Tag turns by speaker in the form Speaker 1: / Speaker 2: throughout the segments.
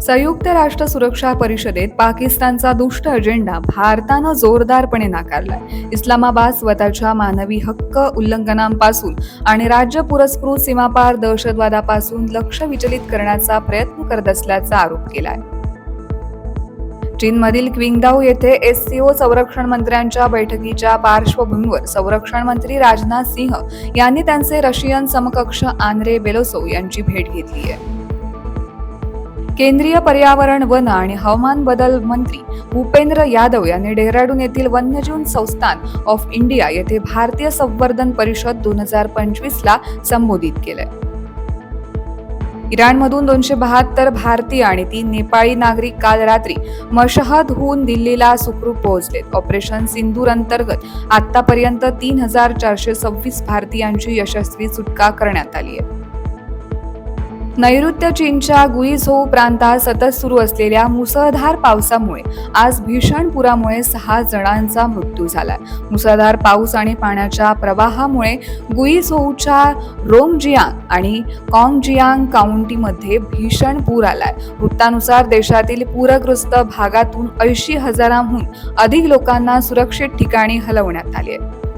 Speaker 1: संयुक्त राष्ट्र सुरक्षा परिषदेत पाकिस्तानचा दुष्ट अजेंडा भारतानं जोरदारपणे नाकारलाय. इस्लामाबाद स्वतःच्या मानवी हक्क उल्लंघनांपासून आणि राज्य पुरस्कृत सीमापार दहशतवादापासून लक्ष विचलित करण्याचा प्रयत्न करत असल्याचा आरोप केलाय. चीनमधील क्विंगदाऊ येथे एससीओ संरक्षण मंत्र्यांच्या बैठकीच्या पार्श्वभूमीवर संरक्षण मंत्री राजनाथ सिंह यांनी त्यांचे रशियन समकक्ष आंद्रे बेलोसो यांची भेट घेतली आहे. केंद्रीय पर्यावरण वन आणि हवामान बदल मंत्री भूपेंद्र यादव यांनी डेहराडून येथील वन्यजीव संस्थान ऑफ इंडिया येथे भारतीय संवर्धन परिषद दोन हजार पंचवीस ला संबोधित केलंय. इराणमधून दोनशे बहात्तर भारतीय आणि तीन नेपाळी नागरिक काल रात्री मशहदहून दिल्लीला सुखरूप पोहोचलेत. ऑपरेशन सिंदूर अंतर्गत आतापर्यंत तीन हजार चारशे सव्वीस भारतीयांची यशस्वी सुटका करण्यात आली आहे. नैऋत्य चीनच्या गुईझोऊ प्रांतात सतत सुरू असलेल्या मुसळधार पावसामुळे आज भीषण पुरामुळे सहा जणांचा मृत्यू झाला मुसळधार पाऊस आणि पाण्याच्या प्रवाहामुळे गुईझोऊच्या रोंगजियांग आणि काँगजियांग काउंटीमध्ये भीषण पूर आलाय. वृत्तानुसार देशातील पूरग्रस्त भागातून ऐंशी हजारांहून अधिक लोकांना सुरक्षित ठिकाणी हलवण्यात आले आहे.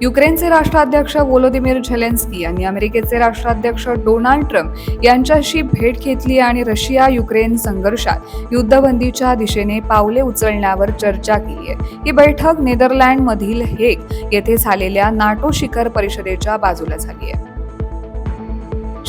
Speaker 1: युक्रेनचे राष्ट्राध्यक्ष वोलोदिमीर झेलेन्स्की यांनी अमेरिकेचे राष्ट्राध्यक्ष डोनाल्ड ट्रम्प यांच्याशी भेट घेतली आणि रशिया युक्रेन संघर्षात युद्धबंदीच्या दिशेने पावले उचलण्यावर चर्चा केली आहे. ही बैठक नेदरलँडमधील हेग येथे झालेल्या नाटो शिखर परिषदेच्या बाजूला झाली आहे.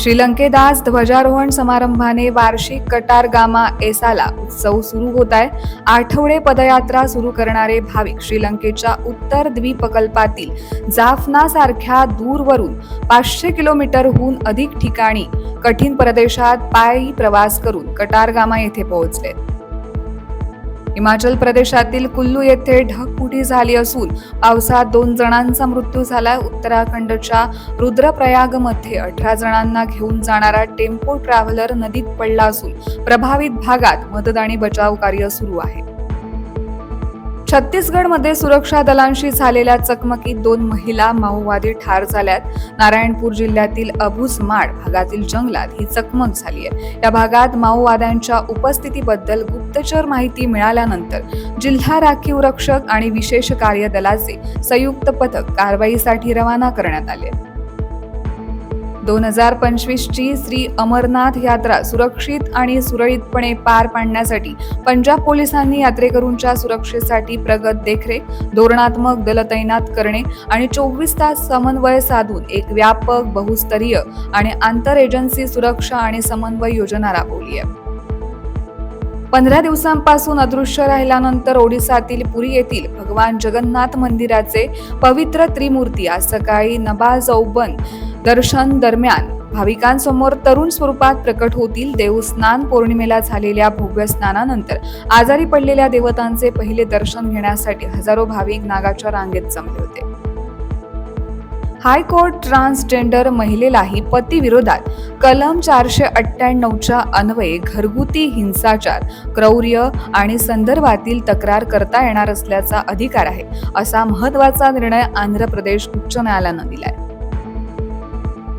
Speaker 1: श्रीलंकेत आज ध्वजारोहण समारंभाने वार्षिक कटारगामा एसाला उत्सव सुरू होत आहे. आठवडे पदयात्रा सुरू करणारे भाविक श्रीलंकेच्या उत्तर द्वीपकल्पातील जाफना सारख्या दूरवरून पाचशे किलोमीटरहून अधिक ठिकाणी कठीण प्रदेशात पायी प्रवास करून कटारगामा येथे पोहोचले. हिमाचल प्रदेशातील कुल्लू येथे ढगफुटी झाली असून पावसात दोन जणांचा मृत्यू झालाय उत्तराखंडच्या रुद्रप्रयागमध्ये अठरा जणांना घेऊन जाणारा टेम्पो ट्रॅव्हलर नदीत पडला असून प्रभावित भागात मदत आणि बचाव कार्य सुरू आहे. छत्तीसगडमध्ये सुरक्षा दलांशी झालेल्या चकमकीत दोन महिला माओवादी ठार झाल्यात. नारायणपूर जिल्ह्यातील अबुजमाड भागातील जंगलात ही चकमक झाली आहे. या भागात माओवाद्यांच्या उपस्थितीबद्दल गुप्तचर माहिती मिळाल्यानंतर जिल्हा राखीव रक्षक आणि विशेष कार्य दलाचे संयुक्त पथक कारवाईसाठी रवाना करण्यात आले. दोन हजार पंचवीसची श्री अमरनाथ यात्रा सुरक्षित आणि सुरळीतपणे पार पाडण्यासाठी पंजाब पोलिसांनी यात्रेकरूंच्या सुरक्षेसाठी प्रगत देखरेख धोरणात्मक दल तैनात करणे आणि चोवीस तास समन्वय साधून एक व्यापक बहुस्तरीय आणि आंतर एजन्सी सुरक्षा आणि समन्वय योजना राबवली आहे. पंधरा दिवसांपासून अदृश्य राहिल्यानंतर ओडिसातील पुरी येथील भगवान जगन्नाथ मंदिराचे पवित्र त्रिमूर्ती आज सकाळी नबा चौबन दर्शन दरम्यान भाविकांसमोर तरुण स्वरूपात प्रकट होतील देवस्नान पौर्णिमेला झालेल्या भव्य स्नानानंतर आजारी पडलेल्या देवतांचे पहिले दर्शन घेण्यासाठी हजारो भाविक नागाच्या रांगेत जमले होते. हायकोर्ट ट्रान्सजेंडर महिलेलाही पतीविरोधात कलम चारशे अठ्ठ्याण्णवच्या अन्वये घरगुती हिंसाचार क्रौर्य आणि संदर्भातील तक्रार करता येणार असल्याचा अधिकार आहे असा महत्त्वाचा निर्णय आंध्र प्रदेश उच्च न्यायालयानं दिलाय.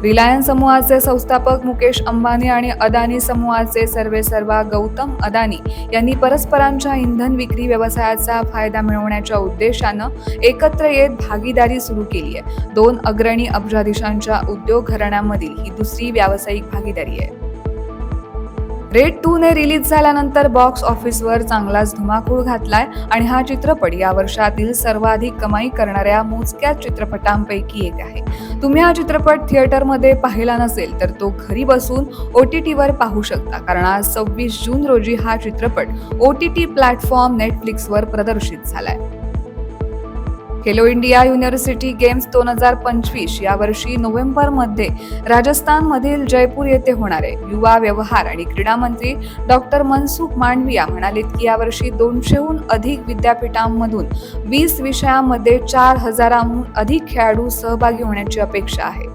Speaker 1: रिलायन्स समूहाचे संस्थापक मुकेश अंबानी आणि अदानी समूहाचे सर्वेसर्वा गौतम अदानी यांनी परस्परांच्या इंधन विक्री व्यवसायाचा फायदा मिळवण्याच्या उद्देशानं एकत्र येत भागीदारी सुरू केली आहे. दोन अग्रणी अब्जाधीशांच्या उद्योग घराण्यामधील ही दुसरी व्यावसायिक भागीदारी आहे. रेड टू ने रिलीज झाल्यानंतर बॉक्स ऑफिसवर चांगलाच धुमाकूळ घातलाय आणि हा चित्रपट या वर्षातील सर्वाधिक कमाई करणाऱ्या मोजक्या चित्रपटांपैकी एक आहे. तुम्ही हा चित्रपट थिएटरमध्ये पाहिला नसेल तर तो घरी बसून ओ टी टीवर पाहू शकता. कारण आज सव्वीस जून रोजी हा चित्रपट ओ टी टी प्लॅटफॉर्म नेटफ्लिक्सवर प्रदर्शित झालाय. खेलो इंडिया युनिव्हर्सिटी गेम्स दोन हजार पंचवीस यावर्षी नोव्हेंबरमध्ये राजस्थानमधील जयपूर येथे होणार आहे. युवा व्यवहार आणि क्रीडा मंत्री डॉक्टर मनसुख मांडविया म्हणालेत की यावर्षी दोनशेहून अधिक विद्यापीठांमधून वीस विषयांमध्ये चार हजारांहून अधिक खेळाडू सहभागी होण्याची अपेक्षा आहे.